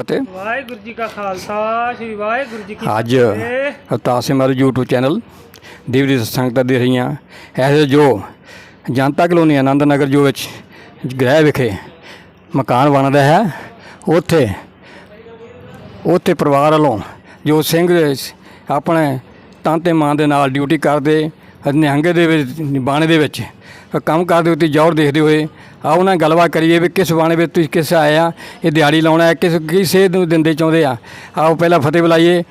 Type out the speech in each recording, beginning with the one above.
ਫਤਿਹ। ਵਾਹਿਗੁਰੂ ਜੀ ਕਾ ਖਾਲਸਾ ਸ੍ਰੀ ਵਾਹਿਗੁਰੂ ਜੀ ਕੀ ਅੱਜ ਫਤਿਹ। ਅਵਤਾਰ ਸਿੰਘ ਮਾਰੂ YouTube ਚੈਨਲ ਦੇਵੀ ਦੀ ਸੰਗਤਾਂ ਦੇ ਰਹੀਆਂ। ਐਸੇ ਜੋ ਜਨਤਾ ਕਲੋਨੀ ਆਨੰਦ ਨਗਰ ਜੋ ਵਿੱਚ ਗ੍ਰਹਿ ਵਿਖੇ ਮਕਾਨ ਬਣਦਾ ਹੈ ਉੱਥੇ ਉੱਥੇ ਪਰਿਵਾਰ ਵੱਲੋਂ ਜੋ ਸਿੰਘ ਆਪਣੇ ਤਨ ਤੇ ਮਾਂ ਦੇ ਨਾਲ ਡਿਊਟੀ ਕਰਦੇ ਨਿਹੰਗੇ ਦੇ ਵਿੱਚ ਬਾਣੇ ਦੇ ਵਿੱਚ ਕੰਮ ਕਰਦੇ ਉੱਤੇ ਜੌਰ ਦੇਖਦੇ ਹੋਏ ਆਓ ਉਹਨਾਂ ਨਾਲ ਗੱਲਬਾਤ ਕਰੀਏ ਵੀ ਕਿਸ ਬਾਣੇ ਵਿੱਚ ਤੁਸੀਂ ਕਿਸ ਆਏ ਆ ਇਹ ਦਿਹਾੜੀ ਲਾਉਣਾ ਹੈ ਕਿਸ ਕੀ ਸੇਧ ਨੂੰ ਦਿੰਦੇ ਚਾਹੁੰਦੇ ਆ। ਆਓ ਪਹਿਲਾਂ ਫਤਿਹ ਬੁਲਾਈਏ।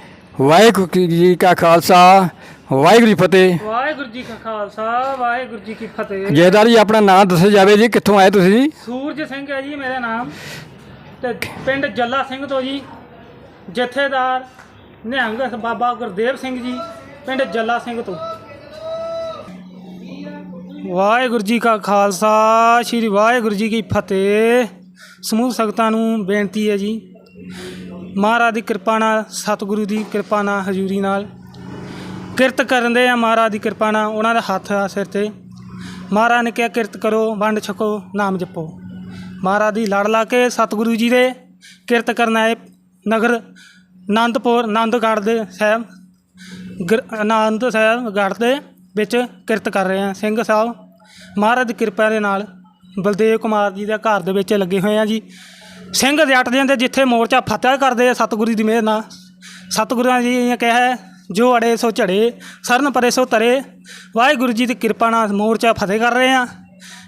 ਵਾਹਿਗੁਰੂ ਜੀ ਕਾ ਖਾਲਸਾ ਵਾਹਿਗੁਰੂ ਜੀ ਫਤਿਹ। ਵਾਹਿਗੁਰੂ ਜੀ ਕਾ ਖਾਲਸਾ ਵਾਹਿਗੁਰੂ ਜੀ ਕੀ ਫਤਿਹ। ਜੈਦਾਰ ਜੀ ਆਪਣਾ ਨਾਮ ਦੱਸਿਆ ਜਾਵੇ ਜੀ ਕਿੱਥੋਂ ਆਏ ਤੁਸੀਂ? ਜੀ ਸੂਰਜ ਸਿੰਘ ਹੈ ਜੀ ਮੇਰਾ ਨਾਮ। ਤੇ ਪਿੰਡ ਜੱਲਾ ਸਿੰਘ ਤੋਂ ਜੀ ਜਥੇਦਾਰ ਨਿਹੰਗ ਬਾਬਾ ਗੁਰਦੇਵ ਸਿੰਘ ਜੀ ਪਿੰਡ ਜੱਲਾ ਸਿੰਘ ਤੋਂ। ਵਾਹਿਗੁਰੂ ਜੀ ਕਾ ਖਾਲਸਾ, ਸ੍ਰੀ ਵਾਹਿਗੁਰੂ ਜੀ ਕੀ ਫਤਿਹ। ਸਮੂਹ ਸੰਗਤਾਂ ਨੂੰ ਬੇਨਤੀ ਹੈ ਜੀ, ਮਹਾਰਾਜ ਦੀ ਕਿਰਪਾ ਨਾਲ, ਸਤਿਗੁਰੂ ਦੀ ਕਿਰਪਾ ਨਾਲ, ਹਜ਼ੂਰੀ ਨਾਲ। ਕਿਰਤ ਕਰਨ ਦੇ ਆ ਮਹਾਰਾਜ ਦੀ ਕਿਰਪਾ ਨਾਲ, ਉਹਨਾਂ ਦਾ ਹੱਥ ਆ ਸਿਰ ਤੇ। ਮਹਾਰਾਜ ਨੇ ਕਿਹਾ, ਕਿਰਤ ਕਰੋ, ਵੰਡ ਛਕੋ, ਨਾਮ ਜਪੋ। ਮਹਾਰਾਜ ਦੀ ਲੜ ਲਾ ਕੇ ਸਤਿਗੁਰੂ ਜੀ ਦੇ ਕਿਰਤ ਕਰਨ ਆਏ ਨਗਰ ਆਨੰਦਪੁਰ ਆਨੰਦਗੜ੍ਹ ਦੇ ਸਾਹਿਬ, ਗੁਰ- ਆਨੰਦ ਸਾਹਿਬ ਗੜ੍ਹ ਦੇ ਵਿੱਚ ਕਿਰਤ ਕਰ ਰਹੇ ਹਾਂ। ਸਿੰਘ ਸਾਹਿਬ, ਮਹਾਰਾਜ ਦੀ ਕਿਰਪਾ ਦੇ ਨਾਲ ਬਲਦੇਵ ਕੁਮਾਰ ਜੀ ਦੇ ਘਰ ਦੇ ਵਿੱਚ ਲੱਗੇ ਹੋਏ ਆ ਜੀ। ਸਿੰਘ ਜੱਟ ਦੇ ਜਿੱਥੇ ਮੋਰਚਾ ਫਤਿਹ ਕਰਦੇ ਆ ਸਤਿਗੁਰੂ ਦੀ ਮਿਹਰ ਨਾਲ। ਸਤਿਗੁਰਾਂ ਜੀ ਨੇ ਕਿਹਾ ਹੈ, ਜੋ ਅੜੇ ਸੋ ਝੜੇ, ਸਰਨ ਪਰੇ ਸੋ ਤਰੇ। ਵਾਹਿਗੁਰੂ ਜੀ ਦੀ ਕਿਰਪਾ ਨਾਲ ਮੋਰਚਾ ਫਤਿਹ ਕਰ ਰਹੇ ਆ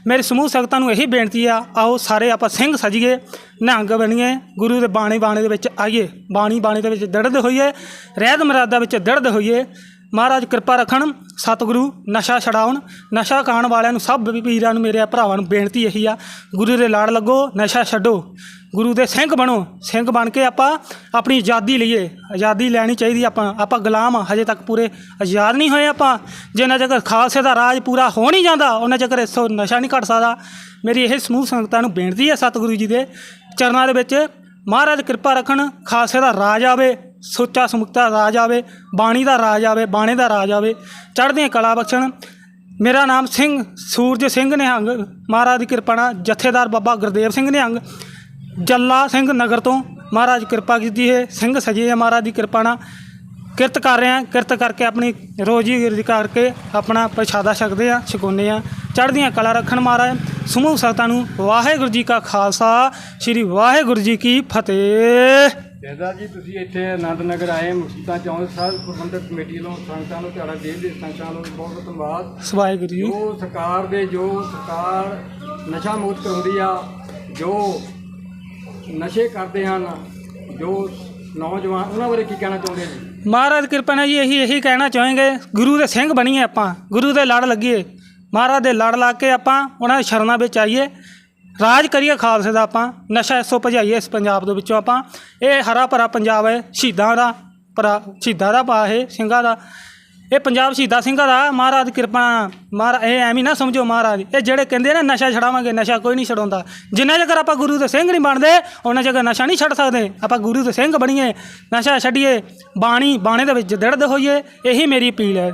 ਮੇਰੀ ਸਮੂਹ ਸੰਗਤਾਂ ਨੂੰ ਇਹੀ ਬੇਨਤੀ ਆ, ਆਓ ਸਾਰੇ ਆਪਾਂ ਸਿੰਘ ਸਜੀਏ, ਨਿਹੰਗ ਬਣੀਏ, ਗੁਰੂ ਦੇ ਬਾਣੀ ਬਾਣੀ ਦੇ ਵਿੱਚ ਆਈਏ। ਬਾਣੀ ਬਾਣੀ ਦੇ ਵਿੱਚ ਦੜਦ ਹੋਈਏ ਰਹਿਤ ਮਰਾਦਾ ਵਿੱਚ ਦੜਦ ਹੋਈਏ। ਮਹਾਰਾਜ ਕਿਰਪਾ ਰੱਖਣ, ਸਤਿਗੁਰੂ ਨਸ਼ਾ ਛਡਾਉਣ, ਨਸ਼ਾ ਖਾਣ ਵਾਲਿਆਂ ਨੂੰ ਸਭ ਵੀਰਾਂ ਨੂੰ ਮੇਰੇ ਭਰਾਵਾਂ ਨੂੰ ਬੇਨਤੀ ਇਹੀ ਆ, ਗੁਰੂ ਦੇ ਲਾੜ ਲੱਗੋ, ਨਸ਼ਾ ਛੱਡੋ, ਗੁਰੂ ਦੇ ਸਿੰਘ ਬਣੋ, ਸਿੰਘ ਬਣ ਕੇ ਆਪਾਂ ਆਪਣੀ ਆਜ਼ਾਦੀ ਲਈਏ, ਆਜ਼ਾਦੀ ਲੈਣੀ ਚਾਹੀਦੀ ਆਪਾਂ ਆਪਾਂ ਗੁਲਾਮ ਆ, ਹਜੇ ਤੱਕ ਪੂਰੇ ਆਜ਼ਾਦ ਨਹੀਂ ਹੋਏ ਆਪਾਂ, ਜਿੰਨਾ ਚਿਰ ਖਾਲਸੇ ਦਾ ਰਾਜ ਪੂਰਾ ਹੋ ਨਹੀਂ ਜਾਂਦਾ, ਉਹਨਾਂ ਚਿਰ ਇਸ ਨਸ਼ਾ ਨਹੀਂ ਘਟ ਸਕਦਾ। ਮੇਰੀ ਇਹ ਸਮੂਹ ਸੰਗਤਾਂ ਨੂੰ ਬੇਨਤੀ ਹੈ ਸਤਿਗੁਰੂ ਜੀ ਦੇ ਚਰਨਾਂ ਦੇ ਵਿੱਚ, ਮਹਾਰਾਜ ਕਿਰਪਾ ਰੱਖਣ, ਖਾਲਸੇ ਦਾ ਰਾਜ ਆਵੇ। ਸੁੱਚਾ ਸਮੁਕਤਾ ਰਾਜ ਆਵੇ, ਬਾਣੀ ਦਾ ਰਾਜ ਆਵੇ, ਬਾਣੇ ਦਾ ਰਾਜ ਆਵੇ, ਚੜ੍ਹਦੀਆਂ ਕਲਾ ਬਖਸ਼ਣ। ਮੇਰਾ ਨਾਮ ਸਿੰਘ, ਸੂਰਜ ਸਿੰਘ ਨਿਹੰਗ, ਮਹਾਰਾਜ ਦੀ ਕਿਰਪਾ ਨਾਲ ਜਥੇਦਾਰ ਬਾਬਾ ਗੁਰਦੇਵ ਸਿੰਘ ਨਿਹੰਗ। ਜੱਲਾ ਸਿੰਘ ਨਗਰ ਤੋਂ ਮਹਾਰਾਜ ਕਿਰਪਾ ਕੀਤੀ ਹੈ, ਸਿੰਘ ਸਜੇ ਆ ਮਹਾਰਾਜ ਦੀ ਕਿਰਪਾ ਨਾਲ। ਕਿਰਤ ਕਰ ਰਹੇ ਆ ਕਿਰਤ ਕਰਕੇ ਆਪਣੀ ਰੋਜੀ ਰੋਜ਼ੀ ਕਰਕੇ ਆਪਣਾ ਪ੍ਰਸ਼ਾਦਾ ਛਕਦੇ ਆ ਛਕਾਉਂਦੇ ਆ ਚੜ੍ਹਦੀਆਂ ਕਲਾ ਰੱਖਣ ਮਹਾਰਾਜ, ਸਮੂਹ ਸੰਗਤਾਂ ਨੂੰ ਵਾਹਿਗੁਰੂ ਜੀ ਕਾ ਖਾਲਸਾ, ਸ੍ਰੀ ਵਾਹਿਗੁਰੂ ਜੀ ਕੀ ਫਤਿਹ। ਜੈਦਾਰ ਜੀ ਤੁਸੀਂ ਇੱਥੇ ਆਨੰਦ ਨਗਰ ਆਏ ਮੁਕਤਾਂ ਚਾਹੁੰਦੇ ਸਾਹਿਬ ਪ੍ਰਬੰਧਕ ਕਮੇਟੀ ਵੱਲੋਂ ਸੰਗਤਾਂ ਨੂੰ ਤੁਹਾਡਾ ਦੇਵ ਦੇ ਸੰਗਤਾਂ ਨੂੰ ਬਹੁਤ ਬਹੁਤ ਧੰਨਵਾਦ। ਵਾਹਿਗੁਰੂ ਜੀ। ਜੋ ਸਰਕਾਰ ਦੇ ਜੋ ਸਰਕਾਰ ਨਸ਼ਾ ਮੁਕਤ ਕਰਾਉਂਦੀ ਆ ਜੋ ਨਸ਼ੇ ਕਰਦੇ ਹਨ ਜੋ ਨੌਜਵਾਨ ਉਹਨਾਂ ਬਾਰੇ ਕੀ ਕਹਿਣਾ ਚਾਹੁੰਦੇ ਜੀ ਮਹਾਰਾਜ ਕਿਰਪਾ ਨਾਲ ਜੀ ਇਹੀ ਇਹੀ ਕਹਿਣਾ ਚਾਹਾਂਗੇ। ਗੁਰੂ ਦੇ ਸਿੰਘ ਬਣੀਏ ਆਪਾਂ ਗੁਰੂ ਦੇ ਲੜ ਲੱਗੀਏ। ਮਹਾਰਾਜ ਦੇ ਲੜ ਲਾ ਕੇ ਆਪਾਂ ਉਹਨਾਂ ਦੀ ਸ਼ਰਨਾਂ ਵਿੱਚ ਆਈਏ। ਰਾਜ ਕਰੀਏ ਖਾਲਸੇ ਦਾ ਆਪਾਂ, ਨਸ਼ਾ ਇਸੋ ਭਜਾਈਏ ਇਸ ਪੰਜਾਬ ਦੇ ਵਿੱਚੋਂ ਆਪਾਂ। ਇਹ ਹਰਾ ਭਰਾ ਪੰਜਾਬ ਹੈ, ਸ਼ਹੀਦਾਂ ਦਾ ਭਰਾ, ਸ਼ਹੀਦਾਂ ਦਾ ਪਾ ਇਹ ਸਿੰਘਾਂ ਦਾ। ਇਹ ਪੰਜਾਬ ਸ਼ਹੀਦਾਂ ਸਿੰਘਾਂ ਦਾ, ਮਹਾਰਾਜ ਕਿਰਪਾ ਮਹਾਰਾ, ਇਹ ਐਵੇਂ ਨਾ ਸਮਝੋ ਮਹਾਰਾਜ, ਇਹ ਜਿਹੜੇ ਕਹਿੰਦੇ ਨੇ ਨਸ਼ਾ ਛਡਾਵਾਂਗੇ, ਨਸ਼ਾ ਕੋਈ ਨਹੀਂ ਛਡਾਉਂਦਾ। ਜਿੰਨਾ ਚਿਰ ਆਪਾਂ ਗੁਰੂ ਦੇ ਸਿੰਘ ਨਹੀਂ ਬਣਦੇ, ਉਹਨਾਂ ਚਿਰ ਨਸ਼ਾ ਨਹੀਂ ਛੱਡ ਸਕਦੇ, ਆਪਾਂ ਗੁਰੂ ਦੇ ਸਿੰਘ ਬਣੀਏ, ਨਸ਼ਾ ਛੱਡੀਏ, ਬਾਣੀ, ਬਾਣੇ ਦੇ ਵਿੱਚ ਦ੍ਰਿੜ ਹੋਈਏ, ਇਹੀ ਮੇਰੀ ਅਪੀਲ ਹੈ।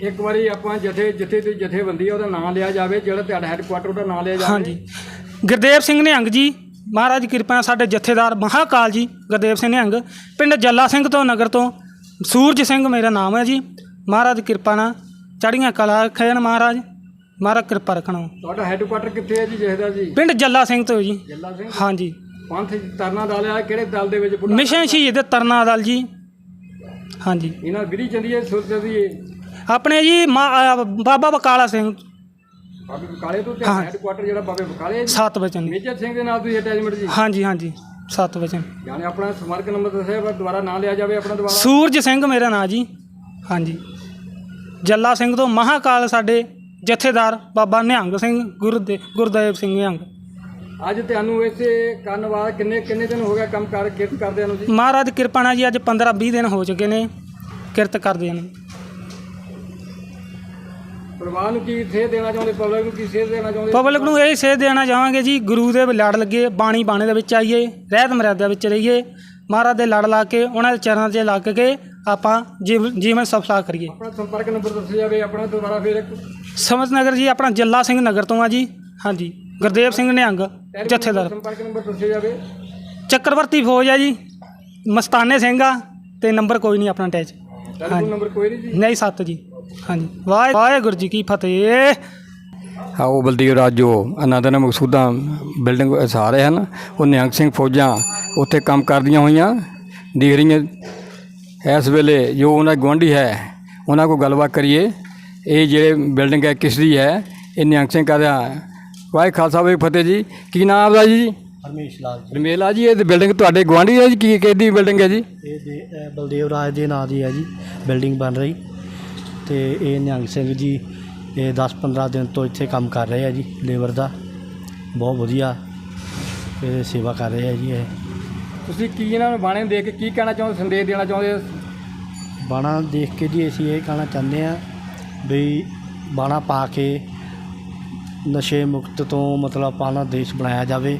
ਇੱਕ ਵਾਰੀ ਆਪਾਂ ਜਥੇ ਜਿੱਥੇ ਤੇ ਜਥੇਬੰਦੀ ਆ ਉਹਦਾ ਨਾਮ ਲਿਆ ਜਾਵੇ ਜਿਹੜਾ ਤੁਹਾਡਾ ਹੈੱਡਕੁਆਟਰ ਉਹਦਾ ਨਾਮ ਲਿਆ ਜਾਵੇ। ਹਾਂਜੀ। ਗੁਰਦੇਵ ਸਿੰਘ ਨਿਹੰਗ ਜੀ ਮਹਾਰਾਜ ਦੀ ਕਿਰਪਾ ਸਾਡੇ ਜਥੇਦਾਰ ਮਹਾਕਾਲ ਜੀ ਗੁਰਦੇਵ ਸਿੰਘ ਨਿਹੰਗ ਪਿੰਡ ਜੱਲਾ ਸਿੰਘ ਤੋਂ ਨਗਰ ਤੋਂ ਸੂਰਜ ਸਿੰਘ ਮੇਰਾ ਨਾਮ ਹੈ ਜੀ। ਮਹਾਰਾਜ ਦੀ ਕਿਰਪਾ ਨਾਲ ਚੜ੍ਹੀਆਂ ਕਲਾ ਰੱਖਣ ਮਹਾਰਾਜ। ਮਹਾਰਾਜ ਕਿਰਪਾ ਰੱਖਣਾ ਤੁਹਾਡਾ ਹੈੱਡਕੁਆਟਰ ਕਿੱਥੇ ਹੈ ਜੀ ਜਥੇਦਾਰ ਜੀ? ਪਿੰਡ ਜੱਲਾ ਸਿੰਘ ਤੋਂ ਜੀ। ਜੱਲਾ ਸਿੰਘ? ਹਾਂਜੀ। ਪੰਥ ਤਰਨਾ ਦਲ ਆ ਕਿਹੜੇ ਦਲ ਦੇ ਵਿੱਚ ਮਿਸ਼ਨ ਸ਼ਹੀਦ ਤਰਨਾ ਦਲ ਜੀ। ਹਾਂਜੀ। ਇਹਨਾਂ ਵਿਧੀ ਚੰਦੀਏ ਸੁਰਤ ਦੀ। ਆਪਣੇ ਜੀ ਮਾ- ਬਾਬਾ ਬਕਾਲਾ ਸਿੰਘ। ਬਾਬੇ ਬਕਾਲੇ ਤੋਂ ਤੇ ਹਾਂ। ਹੈੱਡਕੁਆਟਰ ਜਿਹੜਾ ਬਾਬੇ ਬਕਾਲੇ ਸੱਤ ਵਚਨ ਮੇਜਰ ਸਿੰਘ ਦੇ ਨਾਲ ਤੁਸੀਂ ਅਟੈਚਮੈਂਟ ਜੀ? ਹਾਂਜੀ ਹਾਂਜੀ ਸੱਤ ਵਚਨ ਯਾਨੀ ਆਪਣਾ ਸਮਾਰਕ ਨੰਬਰ ਦੱਸਿਆ ਪਰ ਦੁਬਾਰਾ ਨਾਮ ਲਿਆ ਜਾਵੇ ਆਪਣਾ ਦੁਬਾਰਾ? ਸੂਰਜ ਸਿੰਘ ਮੇਰਾ ਨਾਂ ਜੀ। ਹਾਂਜੀ। ਜੱਲਾ ਸਿੰਘ ਤੋਂ ਮਹਾਕਾਲ ਸਾਡੇ ਜਥੇਦਾਰ ਬਾਬਾ ਨਿਹੰਗ ਸਿੰਘ ਗੁਰਦੇ ਗੁਰਦੇਵ ਸਿੰਘ ਨਿਹੰਗ। ਅੱਜ ਤੁਹਾਨੂੰ ਇਸੇ ਕੰਨਵਾਰ ਕਿੰਨੇ ਕਿੰਨੇ ਦਿਨ ਹੋ ਗਿਆ ਕੰਮ ਕਰ ਕਿਰਤ ਕਰਦਿਆਂ ਨੂੰ ਜੀ? ਮਹਾਰਾਜ ਕਿਰਪਾ ਨਾਲ ਜੀ ਅੱਜ 15 20 ਦਿਨ ਹੋ ਚੁੱਕੇ ਨੇ ਕਿਰਤ ਕਰਦੇ ਨੇ। ਪਰਿਵਾਰ ਨੂੰ ਕੀ ਸੇਧ ਦੇਣਾ ਚਾਹੁੰਦੇ? ਪਬਲਿਕ ਨੂੰ ਕੀ ਸੇਧ ਦੇਣਾ ਚਾਹੁੰਦੇ? ਪਬਲਿਕ ਨੂੰ ਇਹ ਸੇਧ ਦੇਣਾ ਚਾਹਾਂਗੇ ਜੀ ਗੁਰੂ ਦੇ ਲੜ ਲੱਗੇ ਬਾਣੀ ਬਾਣੇ ਦੇ ਵਿੱਚ ਆਈਏ ਰਹਿਤ ਮਰਿਆਦਾ ਵਿੱਚ ਰਹੀਏ ਮਹਾਰਾਜ ਦੇ ਲੜ ਲਾ ਕੇ ਉਹਨਾਂ ਦੇ ਚਰਨਾਂ 'ਚ ਲੱਗ ਕੇ ਆਪਾਂ ਜੀਵ- ਜੀਵਨ ਸਫਲਾ ਕਰੀਏ। ਆਪਣਾ ਸੰਪਰਕ ਨੰਬਰ ਦੱਸਿਆ ਜਾਵੇ ਆਪਣਾ ਦੁਬਾਰਾ ਫਿਰ ਸਮਝ ਨਗਰ ਜੀ ਆਪਣਾ ਜੱਲਾ ਸਿੰਘ ਨਗਰ ਤੋਂ ਆ ਜੀ। ਹਾਂਜੀ ਗੁਰਦੇਵ ਸਿੰਘ ਨਿਹੰਗ ਜਥੇਦਾਰ। ਸੰਪਰਕ ਨੰਬਰ ਦੱਸਿਆ ਜਾਵੇ। ਚੱਕਰਵਰਤੀ ਫੌਜ ਆ ਜੀ ਮਸਤਾਨੇ ਸਿੰਘ ਆ ਤੇ ਨੰਬਰ ਕੋਈ ਨਹੀਂ ਆਪਣਾ ਅਟੈਚ ਨੰਬਰ ਕੋਈ ਨਹੀਂ ਜੀ? ਨਹੀਂ ਸੱਤ ਜੀ। ਹਾਂਜੀ। ਵਾਹਿ ਵਾਹਿਗੁਰੂ ਜੀ ਕੀ ਫਤਿਹ। ਉਹ ਬਲਦੀਪ ਰਾਜ ਜੋ ਅਨੰਦਨ ਮਕਸੂਦਾਂ ਬਿਲਡਿੰਗ ਵਸਾ ਰਹੇ ਹਨ। ਉਹ ਨਿਹੰਗ ਸਿੰਘ ਫੌਜਾਂ ਉੱਥੇ ਕੰਮ ਕਰਦੀਆਂ ਹੋਈਆਂ। ਦਿਖ ਰਹੀਆਂ ਇਸ ਵੇਲੇ ਜੋ ਉਹਨਾਂ ਦੀ ਗੁਆਂਢੀ ਹੈ ਉਹਨਾਂ ਕੋਲ ਗੱਲਬਾਤ ਕਰੀਏ। ਇਹ ਜਿਹੜੇ ਬਿਲਡਿੰਗ ਹੈ ਕਿਸ ਦੀ ਹੈ ਇਹ ਨਿਹੰਗ ਸਿੰਘ ਕਹਦਾ ਵਾਹਿ ਖਾਲਸਾ ਵਾਹਿ ਫਤਿਹ ਜੀ। ਕੀ ਨਾਮ ਦਾ ਜੀ? ਹਰਮੇਸ਼ ਲਾਲ ਜੀ। ਰਮੇਲਾ ਜੀ ਇਹ ਬਿਲਡਿੰਗ ਤੁਹਾਡੇ ਗੁਆਂਢੀ ਹੈ ਜੀ? ਕੀ ਕਿਹਦੀ ਬਿਲਡਿੰਗ ਹੈ ਜੀ? ਇਹ ਦੇ ਇਹ ਬਲਦੇਵ ਰਾਜ ਦੇ ਨਾਂ ਦੀ ਹੈ ਜੀ ਬਿਲਡਿੰਗ ਬਣ ਰਹੀ। ਤੇ ਇਹ ਨਿਹੰਗ ਸਿੰਘ ਜੀ ਇਹ 10-15 ਦਿਨ ਤੋਂ ਇੱਥੇ ਕੰਮ ਕਰ ਰਹੇ ਆ ਜੀ ਲੇਬਰ ਦਾ। ਬਹੁਤ ਵਧੀਆ ਇਹ ਸੇਵਾ ਕਰ ਰਹੇ ਆ ਜੀ ਇਹ। ਤੁਸੀਂ ਕੀ ਇਹਨਾਂ ਨੂੰ ਬਾਣੇ ਦੇ ਕੇ ਕੀ ਕਹਿਣਾ ਚਾਹੁੰਦੇ ਸੰਦੇਸ਼ ਦੇਣਾ ਚਾਹੁੰਦੇ ਬਾਣਾ ਦੇਖ ਕੇ ਜੀ ਅਸੀਂ ਇਹ ਕਹਿਣਾ ਚਾਹੁੰਦੇ ਆ ਵੀ ਬਾਣਾ ਪਾ ਕੇ ਨਸ਼ੇ ਮੁਕਤ ਤੋਂ ਮਤਲਬ ਆਪਣਾ ਦੇਸ਼ ਬਣਾਇਆ ਜਾਵੇ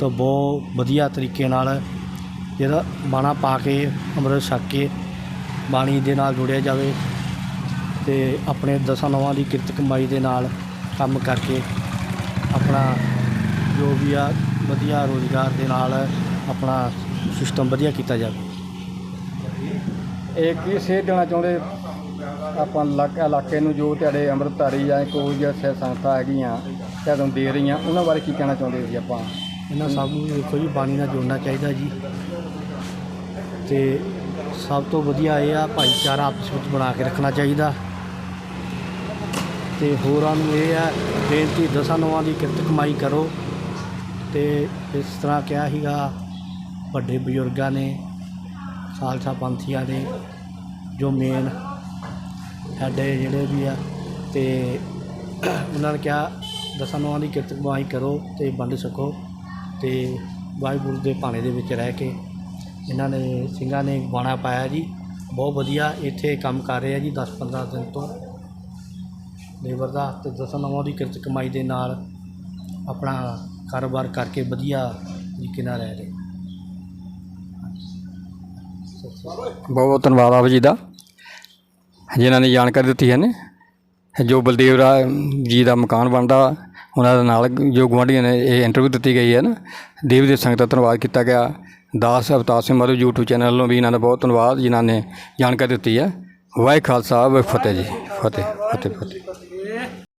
ਤਾਂ ਬਹੁਤ ਵਧੀਆ ਤਰੀਕੇ ਨਾਲ ਜਿਹੜਾ ਬਾਣਾ ਪਾ ਕੇ ਅੰਮ੍ਰਿਤ ਛਕ ਕੇ ਬਾਣੀ ਦੇ ਨਾਲ ਜੁੜਿਆ ਜਾਵੇ। ਤੇ ਆਪਣੇ ਦਸਾਂ ਨਵਾਂ ਦੀ ਕਿਰਤ ਕਮਾਈ ਦੇ ਨਾਲ ਕੰਮ ਕਰਕੇ ਆਪਣਾ ਜੋ ਵੀ ਆ, ਵਧੀਆ ਰੋਜ਼ਗਾਰ ਦੇ ਨਾਲ ਆਪਣਾ ਸਿਸਟਮ ਵਧੀਆ ਕੀਤਾ ਜਾਵੇ। ਇਹ ਕੀ ਸੇਧ ਦੇਣਾ ਚਾਹੁੰਦੇ? ਆਪਾਂ ਇਲਾਕਾ ਇਲਾਕੇ ਨੂੰ ਜੋ ਤੁਹਾਡੇ ਅੰਮ੍ਰਿਤਧਾਰੀ ਜਾਂ ਕੋਈ ਜਿਹਾ ਸੇ ਸੰਸਥਾ ਹੈਗੀਆਂ ਤੁਹਾਨੂੰ ਦੇ ਰਹੀਆਂ, ਉਹਨਾਂ ਬਾਰੇ ਕੀ ਕਹਿਣਾ ਚਾਹੁੰਦੇ ਜੀ ਆਪਾਂ? ਇਹਨਾਂ ਸਭ ਨੂੰ ਦੇਖੋ ਜੀ, ਬਾਣੀ ਨਾਲ ਜੋੜਨਾ ਚਾਹੀਦਾ ਜੀ। ਤੇ ਸਭ ਤੋਂ ਵਧੀਆ ਇਹ ਆ, ਭਾਈਚਾਰਾ ਆਪਸ ਵਿੱਚ ਬਣਾ ਕੇ ਰੱਖਣਾ ਚਾਹੀਦਾ। ਤੇ ਹੋਰਾਂ ਨੂੰ ਇਹ ਹੈ ਬੇਨਤੀ ਦਸਾਂ ਨੌਆਂ ਦੀ ਕਿਰਤ ਕਮਾਈ ਕਰੋ। ਤੇ ਇਸ ਤਰ੍ਹਾਂ ਕਿਹਾ ਸੀਗਾ, ਵੱਡੇ ਬਜ਼ੁਰਗਾਂ ਨੇ, ਖਾਲਸਾ ਪੰਥੀਆਂ ਦੇ ਜੋ ਮੇਨ ਸਾਡੇ ਜਿਹੜੇ ਵੀ ਆ, ਤੇ ਉਹਨਾਂ ਨੇ ਕਿਹਾ, ਦਸਾਂ ਨੌਆਂ ਦੀ ਕਿਰਤ ਕਮਾਈ ਕਰੋ ਤੇ ਵੰਡ ਸਕੋ ਤੇ ਵਾਹਿਗੁਰੂ ਦੇ ਭਾਣੇ ਦੇ ਵਿੱਚ ਰਹਿ ਕੇ। ਇਹਨਾਂ ਨੇ ਸਿੰਘਾਂ ਨੇ ਬਾਣਾ ਪਾਇਆ ਜੀ, ਬਹੁਤ ਵਧੀਆ, ਇੱਥੇ ਕੰਮ ਕਰ ਰਹੇ ਆ ਜੀ 10-15 ਦਿਨ ਤੋਂ। ਲੇਬਰ ਦਾ ਤੇ ਦਸਾਂ ਨੌਆਂ ਦੀ ਕਿਰਤ ਕਮਾਈ ਦੇ ਨਾਲ ਆਪਣਾ ਕਾਰੋਬਾਰ ਕਰਕੇ ਵਧੀਆ ਤਰੀਕੇ ਨਾਲ ਰਹਿ ਰਹੇ। ਬਹੁਤ ਬਹੁਤ ਧੰਨਵਾਦ ਆਪ ਜੀ ਦਾ। ਜਿਨ੍ਹਾਂ ਨੇ ਜਾਣਕਾਰੀ ਦਿੱਤੀ ਹੈ ਨੇ। ਜੋ ਬਲਦੇਵ ਰਾ ਜੀ ਦਾ ਮਕਾਨ ਬਣਦਾ, ਉਹਨਾਂ ਦੇ ਨਾਲ ਜੋ ਗੁਆਂਢੀਆਂ ਨੇ ਇਹ ਇੰਟਰਵਿਊ ਦਿੱਤੀ ਗਈ ਹੈ ਨਾ। ਦੇਵ ਦੇ ਸੰਗਤ ਦਾ ਧੰਨਵਾਦ ਕੀਤਾ ਗਿਆ। ਦਾਸ ਅਵਤਾਰ ਸਿੰਘ ਮਾਰੂ YouTube ਚੈਨਲ ਵੱਲੋਂ ਵੀ ਇਹਨਾਂ ਦਾ ਬਹੁਤ ਧੰਨਵਾਦ, ਜਿਨ੍ਹਾਂ ਨੇ ਜਾਣਕਾਰੀ ਦਿੱਤੀ ਹੈ। ਵਾਹਿ ਖਾਲਸਾ ਵਾਹਿ ਫਤਿਹ ਜੀ। ਫਤਿਹ ਫਤਿਹ ਫਤਿਹ।